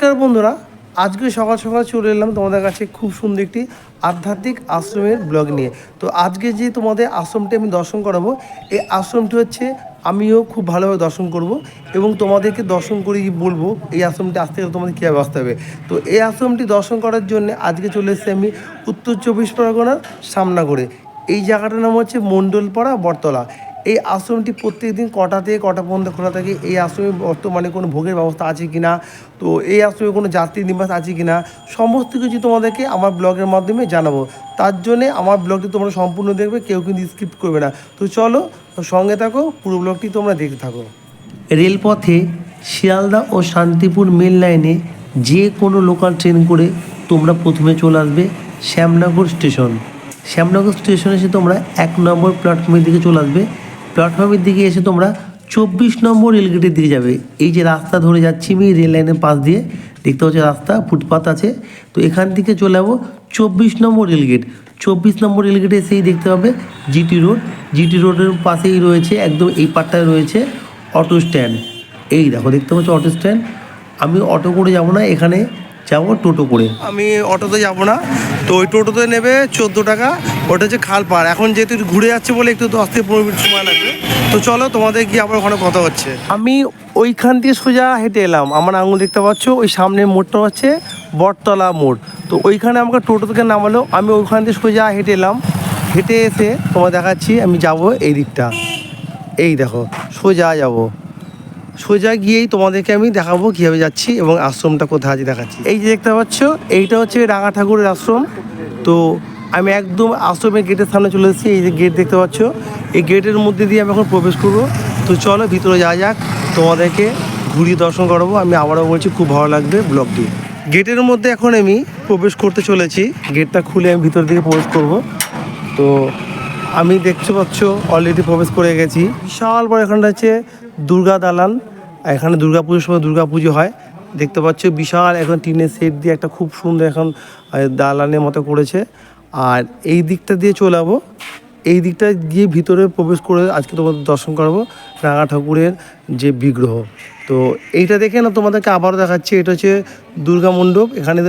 নমস্কার বন্ধুরা, আজকে সকাল সকাল চলে এলাম তোমাদের কাছে খুব সুন্দর একটি আধ্যাত্মিক আশ্রমের ব্লগ নিয়ে। তো আজকে যে তোমাদের আশ্রমটি আমি দর্শন করাবো, এই আশ্রমটি হচ্ছে আমিও খুব ভালোভাবে দর্শন করব এবং তোমাদেরকে দর্শন করে বলব, এই আশ্রমটি আসতে গেলে তোমাদের কীভাবে আসতে হবে। তো এই আশ্রমটি দর্শন করার জন্য আজকে চলে এসেছি আমি উত্তর চব্বিশ পরগনার সামনা করে এই জায়গাটার নাম হচ্ছে মণ্ডলপাড়া বটতলা। এই আশ্রমটি প্রত্যেক দিন কটা থেকে কটা পর্যন্ত খোলা থাকে? এই আশ্রমে বর্তমানে কোনো ভোগের ব্যবস্থা আছে কি না তো এই আশ্রমে কোনো যাত্রী নিবাস আছে কি না সমস্ত কিছু তোমাদেরকে আমার ব্লগের মাধ্যমে জানাব। তার জন্যে আমার ব্লগটি তোমরা সম্পূর্ণ দেখবে, কেউ কিন্তু স্কিপ করবে না। তো চলো, সঙ্গে থাকো, পুরো ব্লগটি তোমরা দেখতে থাকো। রেলপথে শিয়ালদা ও শান্তিপুর মেল লাইনে যে কোনো লোকাল ট্রেন করে তোমরা প্রথমে চলে আসবে শ্যামনগর স্টেশন শ্যামনগর স্টেশনে এসে তোমরা এক নম্বর প্ল্যাটফর্মের দিকে চলে আসবে। প্ল্যাটফর্মের দিকে এসে তোমরা চব্বিশ নম্বর রেলগেটের দিকে যাবে। এই যে রাস্তা ধরে যাচ্ছি আমি, রেল লাইনের পাশ দিয়ে, দেখতে পাচ্ছি রাস্তা ফুটপাথ আছে। তো এখান থেকে চলে যাব চব্বিশ নম্বর রেলগেট। চব্বিশ নম্বর রেলগেটে এসেই দেখতে পাবে জিটি রোড। জিটি রোডের পাশেই রয়েছে, একদম এই পাটটায় রয়েছে অটো স্ট্যান্ড। এই দেখো, দেখতে পাচ্ছ অটো স্ট্যান্ড। আমি অটো করে যাব না, এখানে যাব টোটো করে। আমি অটোতে যাব না। তো ওই টোটোতে নেবে চোদ্দ টাকা। ওটা হচ্ছে খাল পাড়। এখন যেহেতু ঘুরে যাচ্ছে বলে একটু দশ থেকে পনেরো মিনিট সময় লাগবে। তো চলো তোমাদের গিয়ে আবার ওখানে কথা হচ্ছে। আমি ওইখান দিয়ে সোজা হেঁটে এলাম। আমার আঙুল দেখতে পাচ্ছ ওই সামনে মোড়টা হচ্ছে বটতলা মোড়। তো ওইখানে আমাকে টোটো থেকে নামালো। আমি ওইখান দিয়ে সোজা হেঁটে এলাম। হেঁটে এসে তোমার দেখাচ্ছি আমি যাব এই দিকটা। এই দেখো সোজা যাব। সোজা গিয়েই তোমাদেরকে আমি দেখাবো কীভাবে যাচ্ছি এবং আশ্রমটা কোথায় আছে দেখাচ্ছি। এই যে দেখতে পাচ্ছ, এইটা হচ্ছে রাঙা ঠাকুরের আশ্রম। তো আমি একদম আশ্রমের গেটের সামনে চলে এসেছি, এই যে গেট দেখতে পাচ্ছ। এই গেটের মধ্যে দিয়ে আমি এখন প্রবেশ করব। তো চলো, ভিতরে যাওয়া যাক। তোমাদেরকে ঘুরিয়ে দর্শন করাবো। আমি আবারও বলছি, খুব ভালো লাগবে ব্লগটি। গেটের মধ্যে এখন আমি প্রবেশ করতে চলেছি। গেটটা খুলে আমি ভিতর দিকে প্রবেশ করব। তো আমি দেখতে পাচ্ছ অলরেডি প্রবেশ করে গেছি। বিশাল বড় এখানটা হচ্ছে দুর্গা দালান। এখানে দুর্গা পুজোর সময় দুর্গা পুজো হয়। দেখতে পাচ্ছ, বিশাল এখন টিনের সেট দিয়ে একটা খুব সুন্দর এখন দালানের মতো করেছে। আর এই দিকটা দিয়ে চলে যাব। এই দিকটা গিয়ে ভিতরে প্রবেশ করে আজকে তোমাদের দর্শন করাবো রাঙা ঠাকুরের যে বিগ্রহ। তো এইটা দেখে না তোমাদেরকে আবারও দেখাচ্ছি, এটা হচ্ছে দুর্গা মণ্ডপ। এখানে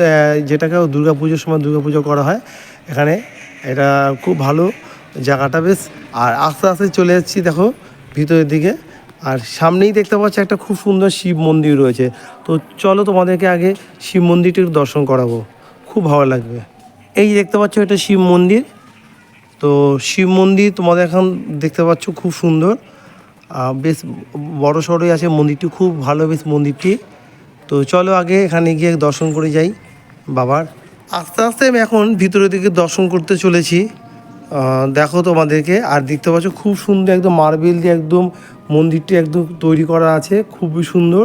যেটাকে দুর্গা পুজোর সময় দুর্গা পুজো করা হয়। এখানে এটা খুব ভালো। জায়গাটা বেশ, আর আস্তে আস্তে চলে যাচ্ছি দেখো ভিতরের দিকে। আর সামনেই দেখতে পাচ্ছি একটা খুব সুন্দর শিব মন্দির রয়েছে। তো চলো তোমাদেরকে আগে শিব মন্দিরটির দর্শন করাবো। খুব ভালো লাগবে। এই দেখতে পাচ্ছ এটা শিব মন্দির। তো শিব মন্দির তোমাদের এখন দেখতে পাচ্ছ খুব সুন্দর। বেশ বড় সড়োই আছে মন্দিরটি, খুব ভালো বেশ মন্দিরটি। তো চলো আগে এখানে গিয়ে দর্শন করে যাই। বাবার আস্তে আস্তে আমি এখন ভিতরের দিকে দর্শন করতে চলেছি। দেখো তোমাদেরকে, আর দেখতে পাচ্ছ খুব সুন্দর একদম মার্বেল দিয়ে একদম মন্দিরটি একদম তৈরি করা আছে, খুবই সুন্দর।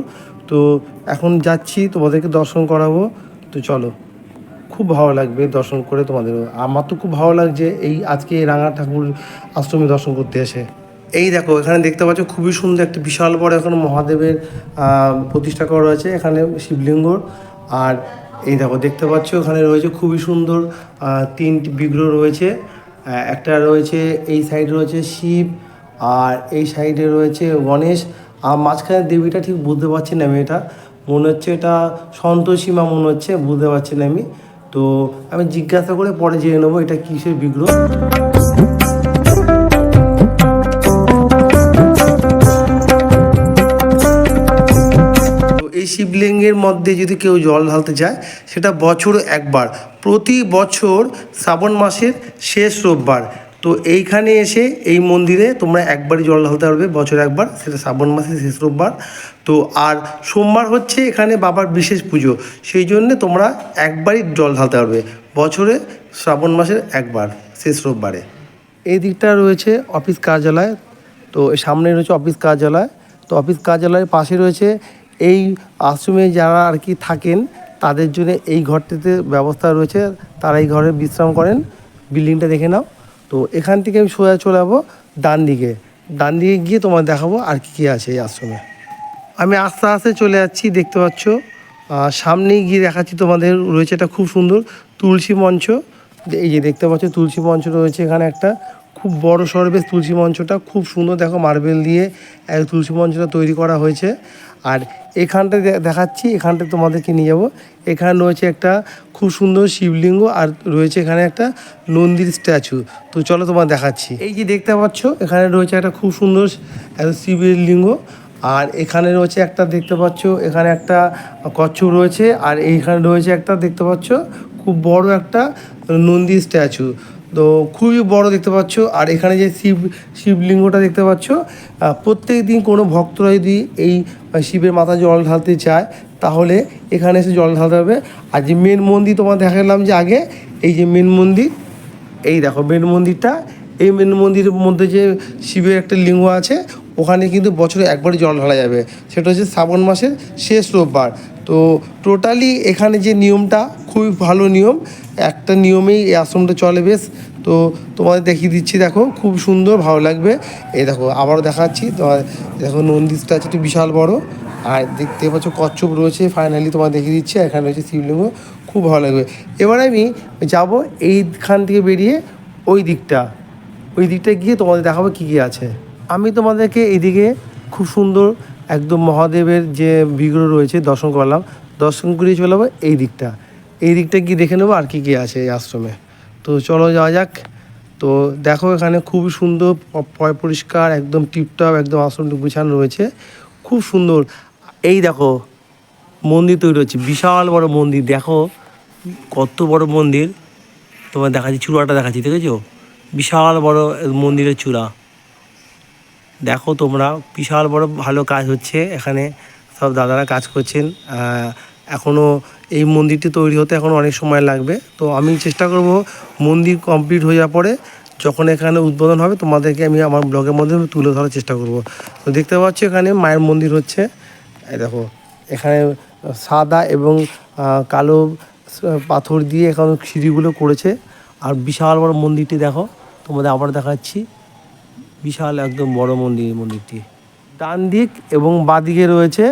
তো এখন যাচ্ছি, তোমাদেরকে দর্শন করাবো। তো চলো, খুব ভালো লাগবে দর্শন করে তোমাদের। আমার তো খুব ভালো লাগছে এই আজকে রাঙা ঠাকুর আশ্রমে দর্শন করতে এসে। এই দেখো, এখানে দেখতে পাচ্ছ খুবই সুন্দর একটা বিশাল বড় এখন মহাদেবের প্রতিষ্ঠা করা রয়েছে, এখানে শিবলিঙ্গ। আর এই দেখো, দেখতে পাচ্ছ এখানে রয়েছে খুবই সুন্দর তিনটি বিগ্রহ রয়েছে। একটা রয়েছে, এই সাইডে রয়েছে শিব আর এই সাইডে রয়েছে গণেশ। আর মাঝখানে দেবীটা ঠিক বুঝতে পারছি না আমি এটা মনে হচ্ছে এটা সন্তোষী মা, মনে হচ্ছে, বুঝতে পারছি না আমি। তো আমি জিজ্ঞাসা করে পরে জেনে নেব এটা কিসের বিগ্রহ। এই শিবলিঙ্গের মধ্যে যদি কেউ জল ঢালতে যায় সেটা বছর একবার। প্রতি বছর শ্রাবণ মাসের শেষ রোববার। তো এইখানে এসে এই মন্দিরে তোমরা একবারই জল ঢালতে পারবে, বছর একবার, সেটা শ্রাবণ মাসের শেষ রোববার। তো আর সোমবার হচ্ছে এখানে বাবার বিশেষ পুজো, সেই জন্য তোমরা একবারই জল ঢালতে পারবে, বছরে শ্রাবণ মাসের একবার, শেষ রোববারে। এই দিকটা রয়েছে অফিস কার্যালয়, তো সামনে রয়েছে অফিস কার্যালয়। তো অফিস কার্যালয়ের পাশে রয়েছে এই আশ্রমে যারা আর কি থাকেন তাদের জন্য এই ঘরটিতে ব্যবস্থা রয়েছে। তারা এই ঘরে বিশ্রাম করেন। বিল্ডিংটা দেখে নাও। তো এখান থেকে আমি সোজা চলে যাব ডান দিকে। ডান দিকে গিয়ে তোমার দেখাবো আর কী কী আছে এই আশ্রমে। আমি আস্তে আস্তে চলে যাচ্ছি, দেখতে পাচ্ছ। সামনেই গিয়ে দেখাচ্ছি তোমাদের, রয়েছে একটা খুব সুন্দর তুলসী মঞ্চ। এই যে দেখতে পাচ্ছ, তুলসী মঞ্চ রয়েছে এখানে একটা। খুব বড় সড় বেশ তুলসী মঞ্চটা। খুব সুন্দর, দেখো মার্বেল দিয়ে তুলসী মঞ্চটা তৈরি করা হয়েছে। আর এখানটা দেখাচ্ছি, এখানটা তোমাদেরকে নিয়ে যাব। এখানে রয়েছে একটা খুব সুন্দর শিবলিঙ্গ আর রয়েছে এখানে একটা নন্দীর স্ট্যাচু। তো চলো তোমার দেখাচ্ছি। এই যে দেখতে পাচ্ছ, এখানে রয়েছে একটা খুব সুন্দর একটা শিবের লিঙ্গ আর এখানে রয়েছে একটা দেখতে পাচ্ছ, এখানে একটা কচ্ছপ রয়েছে। আর এইখানে রয়েছে একটা দেখতে পাচ্ছ, খুব বড় একটা নন্দী স্ট্যাচু। তো খুবই বড় দেখতে পাচ্ছ। আর এখানে যে শিব, শিবলিঙ্গটা দেখতে পাচ্ছ প্রত্যেক দিন কোনো ভক্তরা যদি এই শিবের মাথায় জল ঢালতে চায়, তাহলে এখানে এসে জল ঢালতে হবে। আর যে মেন মন্দির তোমার দেখালাম যে আগে, এই যে মেন মন্দির, এই দেখো মেন মন্দিরটা। এই মেন মন্দিরের মধ্যে যে শিবের একটা লিঙ্গ আছে, ওখানে কিন্তু বছরে একবারই জল ঢালা যাবে। সেটা হচ্ছে শ্রাবণ মাসের শেষ রোববার। তো টোটালি এখানে যে নিয়মটা, খুবই ভালো নিয়ম। একটা নিয়মেই এই আশ্রমটা চলে বেশ। তো তোমাদের দেখিয়ে দিচ্ছি, দেখো, খুব সুন্দর, ভালো লাগবে। এই দেখো, আবারও দেখাচ্ছি। তোমার, দেখো নন্দিসটা আছে একটু বিশাল বড়। আর দেখতে পাচ্ছ, কচ্ছপ রয়েছে। ফাইনালি তোমার দেখিয়ে দিচ্ছি এখানে রয়েছে শিবলিঙ্গ। খুব ভালো লাগবে। এবার আমি যাব এইখান থেকে বেরিয়ে ওই দিকটা। ওই দিকটা গিয়ে তোমাদের দেখাবো কী কী আছে। আমি তোমাদেরকে এইদিকে খুব সুন্দর একদম মহাদেবের যে বিগ্রহ রয়েছে, দর্শন করলাম। দর্শন করিয়ে চলে যাব এই দিকটা। এই দিকটা গিয়ে দেখে নেব আর কী কী আছে এই আশ্রমে। তো চলো যাওয়া যাক। তো দেখো এখানে খুব সুন্দর পরিষ্কার, একদম টিপটপ, একদম আশ্রমটি গুছানো রয়েছে। খুব সুন্দর। এই দেখো, মন্দির তৈরি হচ্ছে। বিশাল বড় মন্দির। দেখো, কত বড় মন্দির। তোমার দেখাচ্ছি, চূড়াটা দেখাচ্ছি, দেখেছ? বিশাল বড় মন্দিরের চূড়া। দেখো তোমরা, বিশাল বড় ভালো কাজ হচ্ছে এখানে। সব দাদারা কাজ করছেন। এখনও এই মন্দিরটি তৈরি হতে এখন অনেক সময় লাগবে। তো আমি চেষ্টা করব মন্দির কমপ্লিট হয়ে যাওয়ার পরে যখন এখানে উদ্বোধন হবে, তোমাদেরকে আমি আমার ব্লগের মধ্যে তুলে ধরার চেষ্টা করব। তো দেখতে পাচ্ছ এখানে মায়ের মন্দির হচ্ছে। দেখো, এখানে সাদা এবং কালো পাথর দিয়ে এখন সিঁড়িগুলো করেছে। আর বিশাল বড় মন্দিরটি দেখো, তোমাদের আবার দেখাচ্ছি। বিশাল একদম বড় মন্দির, মন্দিরটি। ডান দিক এবং বাদিকে রয়েছে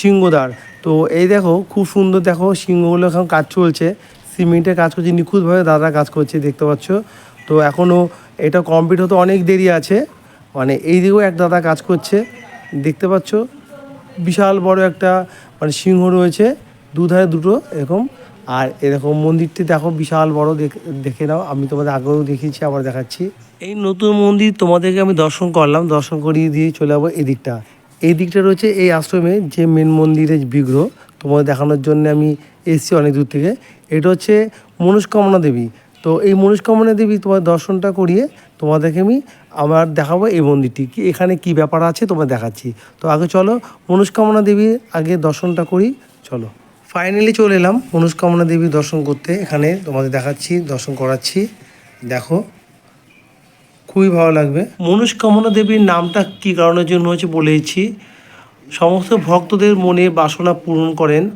সিংহদ্বার। তো এই দেখো, খুব সুন্দর দেখো, সিংহগুলো এখন কাজ চলছে। সিমেন্টের কাজ করছে, নিখুঁতভাবে দাদা কাজ করছে, দেখতে পাচ্ছ। তো এখনও এটা কমপ্লিট হতে অনেক দেরি আছে। মানে এই দিকেও এক দাদা কাজ করছে, দেখতে পাচ্ছ। বিশাল বড় একটা মানে সিংহ রয়েছে, দুধারে দুটো এরকম আর এরকম মন্দিরটি দেখো, বিশাল বড় দেখ- নাও। আমি তোমাদের আগেও দেখিয়েছি, আবার দেখাচ্ছি। এই নতুন মন্দির তোমাদেরকে আমি দর্শন করলাম। দর্শন করিয়ে দিয়ে চলে যাব এই দিকটা এই দিকটা রয়েছে এই আশ্রমে, যে মেন মন্দিরের বিগ্রহ। তোমাদের দেখানোর জন্য আমি এসেছি অনেক দূর থেকে। এটা হচ্ছে মনস্কামনা দেবী। তো এই মনস্কামনা দেবী তোমার দর্শনটা করিয়ে তোমাদেরকে আমি আমার দেখাবো এই মন্দিরটি। কি, এখানে কি ব্যাপার আছে তোমার দেখাচ্ছি। তো আগে চলো, মনস্কামনা দেবীর আগে দর্শনটা করি। চলো। ফাইনালি চলে এলাম মনস্কামনা দেবী দর্শন করতে। এখানে তোমাদের দেখাচ্ছি দর্শন করাচ্ছি। দেখো খুবই ভালো লাগবে। মনস্কামনা দেবীর নামটা কী কারণের জন্য হয়েছে বলেছি। সমস্ত ভক্তদের মনে বাসনা পূরণ করেন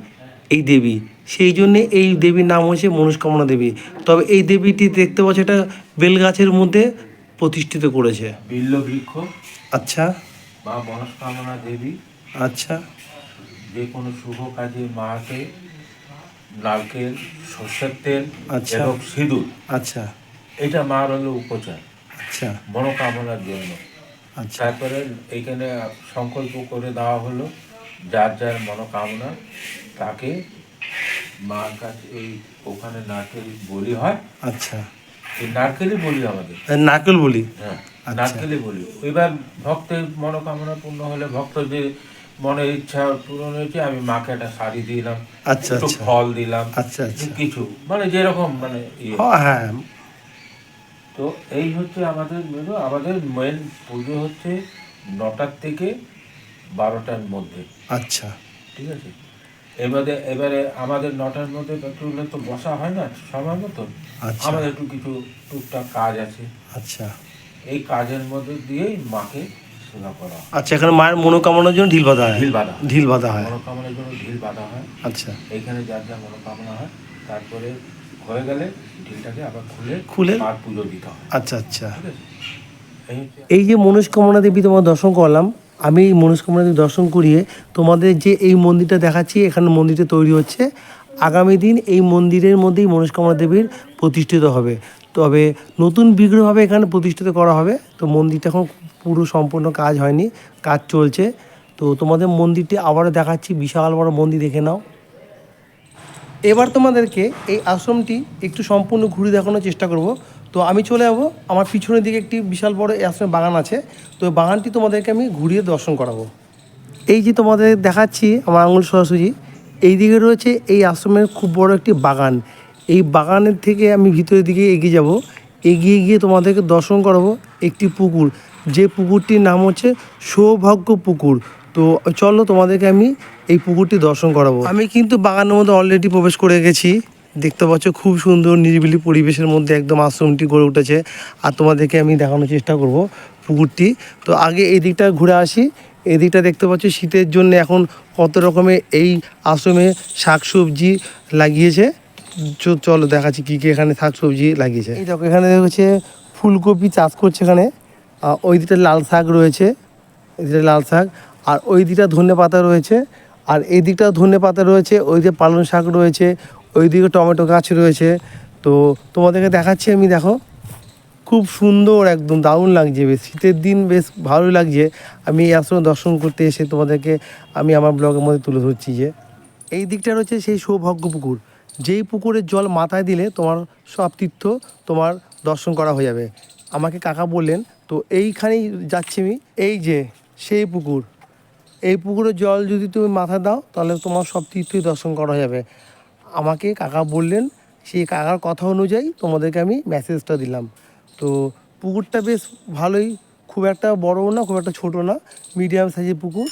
এই দেবী। সেই জন্যে এই দেবীর নাম হয়েছে মনস্কামনা দেবী। তবে এই দেবীটি দেখতে পাচ্ছ এটা বেলগাছের মধ্যে প্রতিষ্ঠিত করেছে। বিল্ল বৃক্ষ আচ্ছা। বা মনস্কামনা দেবী। আচ্ছা। যে কোনো শুভ কাজে মাকে নারকেল সর্ষের তেল আচ্ছা। এবং সিঁদুর। আচ্ছা। এটা মার হলো উপচার। আচ্ছা। মনোকামনার জন্য। আচ্ছা। তারপরে এইখানে সংকল্প করে দেওয়া হলো যার যার মনোকামনা তাকে মার কাছে এই ওখানে নারকেল বলি হয়। আচ্ছা। এই নারকেলই বলি আমাদের। নারকেল বলি? হ্যাঁ আচ্ছা। নারকেলই বলি। এবার ভক্তের মনোকামনা পূর্ণ হলে ভক্ত যে মনের ইচ্ছা পূরণ হয়েছে আমি মাকে একটা শাড়ি দিলাম আচ্ছা একটু আচ্ছা। ফল দিলাম আচ্ছা আচ্ছা। কিছু মানে যেরকম মানে ইয়ে। হ্যাঁ। তো এই হচ্ছে আমাদের মেনু আমাদের মেন পুজো হচ্ছে নটার থেকে বারোটার মধ্যে। আচ্ছা। ঠিক আছে? এবারে এবারে আমাদের নটার মধ্যে পেট্রোলে তো বসা হয় না সময় মতো আচ্ছা। আমাদের একটু কিছু টুকটাক কাজ আছে। আচ্ছা। এই কাজের মধ্যে দিয়েই মাকে সেবা করা আচ্ছা এখানে মায়ের মনোকামনার জন্য ঢিল বাঁধা হয়। ঢিল বাঁধা হয়। ঢিল বাঁধা হয়। মনোকামনার জন্য ঢিল বাঁধা হয়। আচ্ছা। এইখানে যার যা মনোকামনা হয় তারপরে হয়ে গেলে ঢিলটাকে আবার খুলে খুলে? মার পুজো দিতে হয়। আচ্ছা আচ্ছা। এই এই যে মনস্কামনা দেবী তোমার দর্শন করলাম আমি এই মনস্কামনা দেবী দর্শন করিয়ে তোমাদের যে এই মন্দিরটা দেখাচ্ছি এখানে মন্দিরটা তৈরি হচ্ছে। আগামী দিন এই মন্দিরের মধ্যেই মনস্কামনা দেবীর প্রতিষ্ঠিত হবে। তবে নতুন বিগ্রহভাবে এখানে প্রতিষ্ঠিত করা হবে। তো মন্দিরটা এখন পুরো সম্পূর্ণ কাজ হয়নি, কাজ চলছে। তো তোমাদের মন্দিরটি আবারও দেখাচ্ছি, বিশাল বড় মন্দির দেখে নাও। এবার তোমাদেরকে এই আশ্রমটি একটু সম্পূর্ণ ঘুরে দেখানোর চেষ্টা করব। তো আমি চলে যাব, আমার পিছনের দিকে একটি বিশাল বড় এই আশ্রমের বাগান আছে। তো বাগানটি তোমাদেরকে আমি ঘুরিয়ে দর্শন করাবো। এই যে তোমাদের দেখাচ্ছি আমার আঙুল সরাসরি এই দিকে রয়েছে এই আশ্রমের খুব বড় একটি বাগান। এই বাগানের থেকে আমি ভিতরের দিকে এগিয়ে যাব। এগিয়ে গিয়ে তোমাদেরকে দর্শন করাবো একটি পুকুর। যে পুকুরটির নাম হচ্ছে সৌভাগ্য পুকুর। তো চলো তোমাদেরকে আমি এই পুকুরটি দর্শন করাবো। আমি কিন্তু বাগানের মধ্যে অলরেডি প্রবেশ করে গেছি। দেখতে পাচ্ছ খুব সুন্দর নিরিবিলি পরিবেশের মধ্যে একদম আশ্রমটি গড়ে উঠেছে। আর তোমাদেরকে আমি দেখানোর চেষ্টা করব পুকুরটি। তো আগে এই দিকটা ঘুরে আসি। এই দিকটা দেখতে পাচ্ছ শীতের জন্য এখন কত রকমের এই আশ্রমে শাকসবজি লাগিয়েছে। চলো দেখাচ্ছি কী কী এখানে শাকসবজি লাগিয়েছে। এই দেখো, এখানে হচ্ছে ফুলকপি চাষ করছে এখানে। ওই দিকটা লাল শাক রয়েছে, এই দিকটা লাল শাক, আর ওই দিকটা ধনে পাতা রয়েছে, আর এই দিকটা ধনে পাতা রয়েছে, ওই দিকে পালং শাক রয়েছে, ওই দিকে টমেটো গাছ রয়েছে। তো তোমাদেরকে দেখাচ্ছি আমি, দেখো, খুব সুন্দর একদম দারুণ লাগছে বেশ, শীতের দিন বেশ ভালো লাগছে। আমি এই আশ্রম দর্শন করতে এসে তোমাদেরকে আমি আমার ব্লগের মধ্যে তুলে ধরছি যে, এই দিকটা রয়েছে সেই সৌভাগ্য পুকুর, যেই পুকুরের জল মাথায় দিলে তোমার সব তীর্থ তোমার দর্শন করা হয়ে যাবে। আমাকে কাকা বললেন, তো এইখানেই যাচ্ছি আমি। এই যে, সেই পুকুর। এই পুকুরের জল যদি তুমি মাথা দাও, তাহলে তোমার সব তীর্থই দর্শন করা যাবে। আমাকে কাকা বললেন, সেই কাকার কথা অনুযায়ী তোমাদেরকে আমি মেসেজটা দিলাম। তো পুকুরটা বেশ ভালোই, খুব একটা বড়ও না, খুব একটা ছোটো না মিডিয়াম সাইজের পুকুর।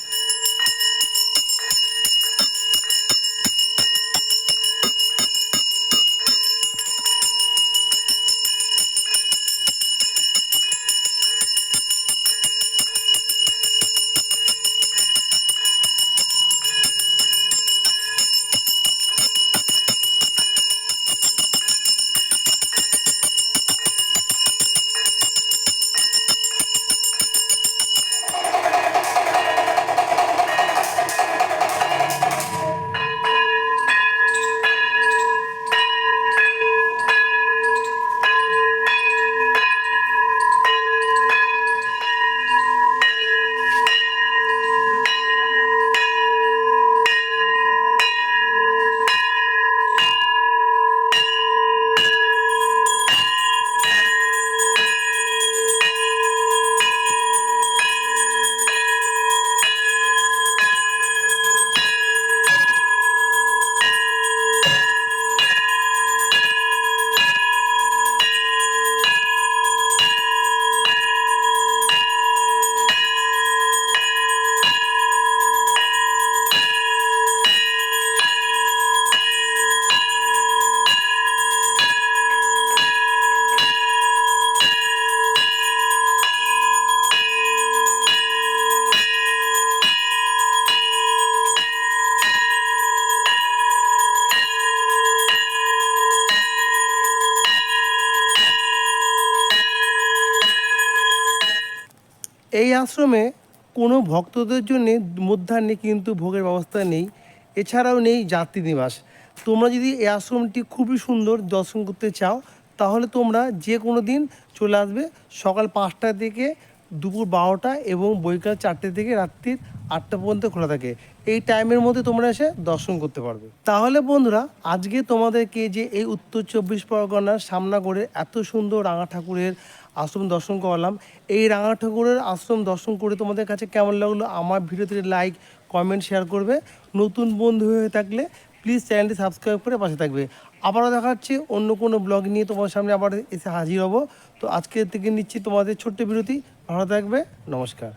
এই আশ্রমে কোনো ভক্তদের জন্যে মধ্যাহ্নে কিন্তু ভোগের ব্যবস্থা নেই, এছাড়াও নেই যাত্রী নিবাস। তোমরা যদি এই আশ্রমটি খুবই সুন্দর দর্শন করতে চাও, তাহলে তোমরা যে কোনো দিন চলে আসবে সকাল পাঁচটা থেকে দুপুর বারোটা এবং বৈকাল চারটে থেকে রাত্রির আটটা পর্যন্ত খোলা থাকে। এই টাইমের মধ্যে তোমরা এসে দর্শন করতে পারবে। তাহলে বন্ধুরা, আজকে তোমাদেরকে যে এই উত্তর চব্বিশ পরগনার সামনা করে এত সুন্দর রাঙা ঠাকুরের আশ্রম দর্শন করলাম। এই রাঙা ঠাকুরের আশ্রম দর্শন করে তোমাদের কাছে কেমন লাগল আমার ভিডিওতে লাইক কমেন্ট শেয়ার করবে। নতুন বন্ধু হয়ে থাকলে প্লিজ চ্যানেলটি সাবস্ক্রাইব করে পাশে থাকবে। আবারও দেখা হচ্ছে অন্য কোনো ব্লগ নিয়ে তোমার সামনে আবার এসে হাজির হব। তো আজকের থেকে নিচ্ছি তোমাদের ছোট্ট বিরতি। ভালো থাকবে, নমস্কার।